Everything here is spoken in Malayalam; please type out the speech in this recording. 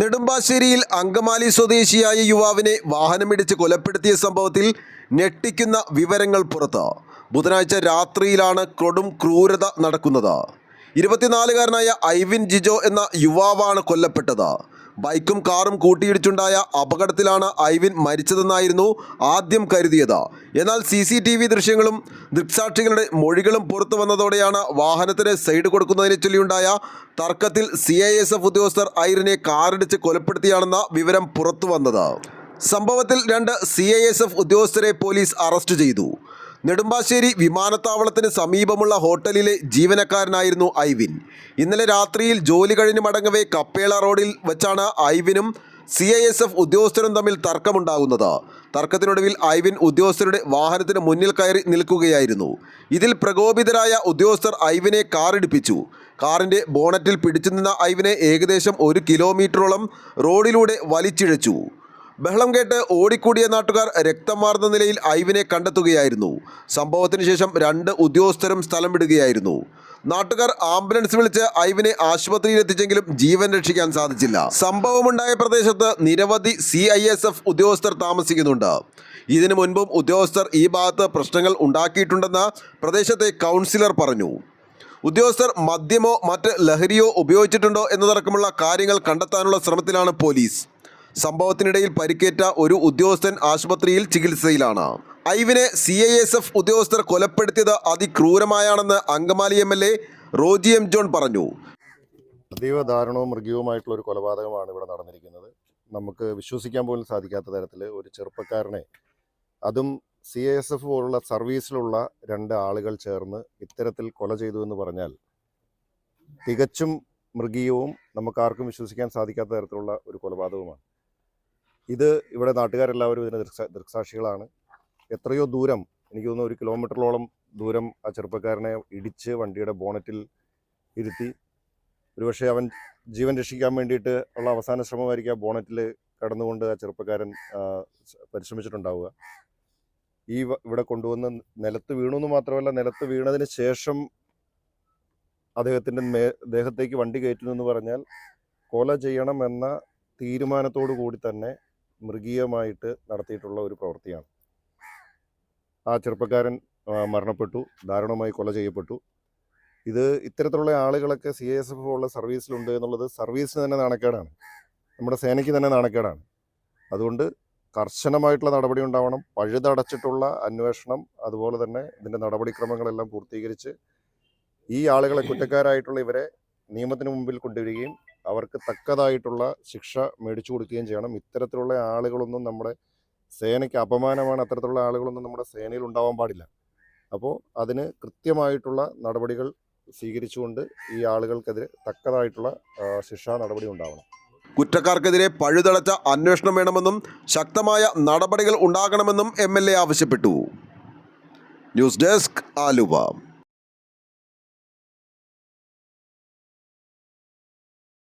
നെടുമ്പാശ്ശേരിയിൽ അങ്കമാലി സ്വദേശിയായ യുവാവിനെ വാഹനമിടിച്ച് കൊലപ്പെടുത്തിയ സംഭവത്തിൽ ഞെട്ടിക്കുന്ന വിവരങ്ങൾ പുറത്ത്. ബുധനാഴ്ച രാത്രിയിലാണ് കൊടും ക്രൂരത നടക്കുന്നത്. ഇരുപത്തിനാലുകാരനായ ഐവിൻ ജിജോ എന്ന യുവാവാണ് കൊല്ലപ്പെട്ടത്. ബൈക്കും കാറും കൂട്ടിയിടിച്ചുണ്ടായ അപകടത്തിലാണ് ഐവിൻ മരിച്ചതെന്നായിരുന്നു ആദ്യം കരുതിയത്. എന്നാൽ സി സി ടി വി ദൃശ്യങ്ങളും ദൃക്സാക്ഷികളുടെ മൊഴികളും പുറത്തു വന്നതോടെയാണ് വാഹനത്തിന് സൈഡ് കൊടുക്കുന്നതിനെ ചൊല്ലിയുണ്ടായ തർക്കത്തിൽ സി ഐ എസ് എഫ് ഉദ്യോഗസ്ഥർ ഐറിനെ കാറിടിച്ച് കൊലപ്പെടുത്തിയാണെന്ന വിവരം പുറത്തു വന്നത്. സംഭവത്തിൽ രണ്ട് സി ഐ എസ് എഫ് ഉദ്യോഗസ്ഥരെ പോലീസ് അറസ്റ്റ് ചെയ്തു. നെടുമ്പാശ്ശേരി വിമാനത്താവളത്തിന് സമീപമുള്ള ഹോട്ടലിലെ ജീവനക്കാരനായിരുന്നു ഐവിൻ. ഇന്നലെ രാത്രിയിൽ ജോലി കഴിഞ്ഞ് മടങ്ങവേ കപ്പേള റോഡിൽ വെച്ചാണ് ഐവിനും സി ഐ എസ് എഫ് ഉദ്യോഗസ്ഥരും തമ്മിൽ തർക്കമുണ്ടാകുന്നത്. തർക്കത്തിനൊടുവിൽ ഐവിൻ ഉദ്യോഗസ്ഥരുടെ വാഹനത്തിന് മുന്നിൽ കയറി നിൽക്കുകയായിരുന്നു. ഇതിൽ പ്രകോപിതരായ ഉദ്യോഗസ്ഥർ ഐവിനെ കാറിടിപ്പിച്ചു. കാറിന്റെ ബോണറ്റിൽ പിടിച്ചു നിന്ന ഐവിനെ ഏകദേശം ഒരു കിലോമീറ്ററോളം റോഡിലൂടെ വലിച്ചിഴച്ചു. ബഹളം കേട്ട് ഓടിക്കൂടിയ നാട്ടുകാർ രക്തമാർന്ന നിലയിൽ ഐവിനെ കണ്ടെത്തുകയായിരുന്നു. സംഭവത്തിന് ശേഷം രണ്ട് ഉദ്യോഗസ്ഥരും സ്ഥലം വിടുകയായിരുന്നു. നാട്ടുകാർ ആംബുലൻസ് വിളിച്ച് ഐവിനെ ആശുപത്രിയിൽ എത്തിച്ചെങ്കിലും ജീവൻ രക്ഷിക്കാൻ സാധിച്ചില്ല. സംഭവമുണ്ടായ പ്രദേശത്ത് നിരവധി സി ഐ എസ് എഫ് ഉദ്യോഗസ്ഥർ താമസിക്കുന്നുണ്ട്. ഇതിനു മുൻപും ഉദ്യോഗസ്ഥർ ഈ ഭാഗത്ത് പ്രശ്നങ്ങൾ ഉണ്ടാക്കിയിട്ടുണ്ടെന്ന് പ്രദേശത്തെ കൗൺസിലർ പറഞ്ഞു. ഉദ്യോഗസ്ഥർ മദ്യമോ മറ്റ് ലഹരിയോ ഉപയോഗിച്ചിട്ടുണ്ടോ എന്നതടക്കമുള്ള കാര്യങ്ങൾ കണ്ടെത്താനുള്ള ശ്രമത്തിലാണ് പോലീസ്. സംഭവത്തിനിടയിൽ പരിക്കേറ്റ ഒരു ഉദ്യോഗസ്ഥൻ ആശുപത്രിയിൽ ചികിത്സയിലാണ്. ഐവിനെ സി ഐ എസ് എഫ് ഉദ്യോഗസ്ഥർ കൊലപ്പെടുത്തിയത് അതിക്രൂരമായാണെന്ന് Angamaly M L A Roji M John പറഞ്ഞു. അതീവ ദാരുണവും മൃഗീയവുമായിട്ടുള്ള ഒരു കൊലപാതകമാണ് ഇവിടെ നടന്നിരിക്കുന്നത്. നമുക്ക് വിശ്വസിക്കാൻ പോലും സാധിക്കാത്ത തരത്തിൽ ഒരു ചെറുപ്പക്കാരനെ അതും സി ഐ എസ് എഫ് പോലുള്ള സർവീസിലുള്ള രണ്ട് ആളുകൾ ചേർന്ന് ഇത്തരത്തിൽ കൊല ചെയ്തു എന്ന് പറഞ്ഞാൽ തികച്ചും മൃഗീയവും നമുക്കാർക്കും വിശ്വസിക്കാൻ സാധിക്കാത്ത തരത്തിലുള്ള ഒരു കൊലപാതകവുമാണ് ഇത് ഇവിടെ നാട്ടുകാരെല്ലാവരും ഇതിന് ദൃക്സാ ദൃക്സാക്ഷികളാണ്. എത്രയോ ദൂരം എനിക്ക് തോന്നുന്നു ഒരു കിലോമീറ്ററോളം ദൂരം ആ ചെറുപ്പക്കാരനെ ഇടിച്ച് വണ്ടിയുടെ ബോണറ്റിൽ ഇരുത്തി. ഒരുപക്ഷെ അവൻ ജീവൻ രക്ഷിക്കാൻ വേണ്ടിയിട്ട് ഉള്ള അവസാന ശ്രമമായിരിക്കും ആ ബോണറ്റിൽ കടന്നുകൊണ്ട് ആ ചെറുപ്പക്കാരൻ പരിശ്രമിച്ചിട്ടുണ്ടാവുക. ഈ ഇവിടെ കൊണ്ടുവന്ന് നിലത്ത് വീണു എന്ന് മാത്രമല്ല നിലത്ത് വീണതിന് ശേഷം അദ്ദേഹത്തിന്റെ മേ ദേഹത്തേക്ക് വണ്ടി കയറ്റുന്നു എന്ന് പറഞ്ഞാൽ കൊല ചെയ്യണം എന്ന തീരുമാനത്തോടു കൂടി തന്നെ മൃഗീയമായിട്ട് നടത്തിയിട്ടുള്ള ഒരു പ്രവൃത്തിയാണ്. ആ ചെറുപ്പക്കാരൻ മരണപ്പെട്ടു ദാരുണമായി കൊല ചെയ്യപ്പെട്ടു. ഇത് ഇത്തരത്തിലുള്ള ആളുകളൊക്കെ സി എസ് എഫ് ഉള്ള സർവീസിലുണ്ട് എന്നുള്ളത് സർവീസിന് തന്നെ നാണക്കേടാണ്. നമ്മുടെ സേനയ്ക്ക് തന്നെ നാണക്കേടാണ്. അതുകൊണ്ട് കർശനമായിട്ടുള്ള നടപടി ഉണ്ടാവണം. പഴുതടച്ചിട്ടുള്ള അന്വേഷണം അതുപോലെ തന്നെ ഇതിന്റെ നടപടിക്രമങ്ങളെല്ലാം പൂർത്തീകരിച്ച് ഈ ആളുകളെ കുറ്റക്കാരായിട്ടുള്ള ഇവരെ നിയമത്തിന് മുമ്പിൽ കൊണ്ടുവരികയും അവർക്ക് തക്കതായിട്ടുള്ള ശിക്ഷ മേടിച്ചു കൊടുക്കുകയും ചെയ്യണം. ഇത്തരത്തിലുള്ള ആളുകളൊന്നും നമ്മുടെ സേനയ്ക്ക് അപമാനമാണ്. അത്തരത്തിലുള്ള ആളുകളൊന്നും നമ്മുടെ സേനയിൽ ഉണ്ടാവാൻ പാടില്ല. അപ്പോൾ അതിന് കൃത്യമായിട്ടുള്ള നടപടികൾ സ്വീകരിച്ചുകൊണ്ട് ഈ ആളുകൾക്കെതിരെ തക്കതായിട്ടുള്ള ശിക്ഷാ നടപടി ഉണ്ടാവണം. കുറ്റക്കാർക്കെതിരെ പഴുതടച്ച അന്വേഷണം വേണമെന്നും ശക്തമായ നടപടികൾ ഉണ്ടാകണമെന്നും എം ആവശ്യപ്പെട്ടു. News desk Aluva.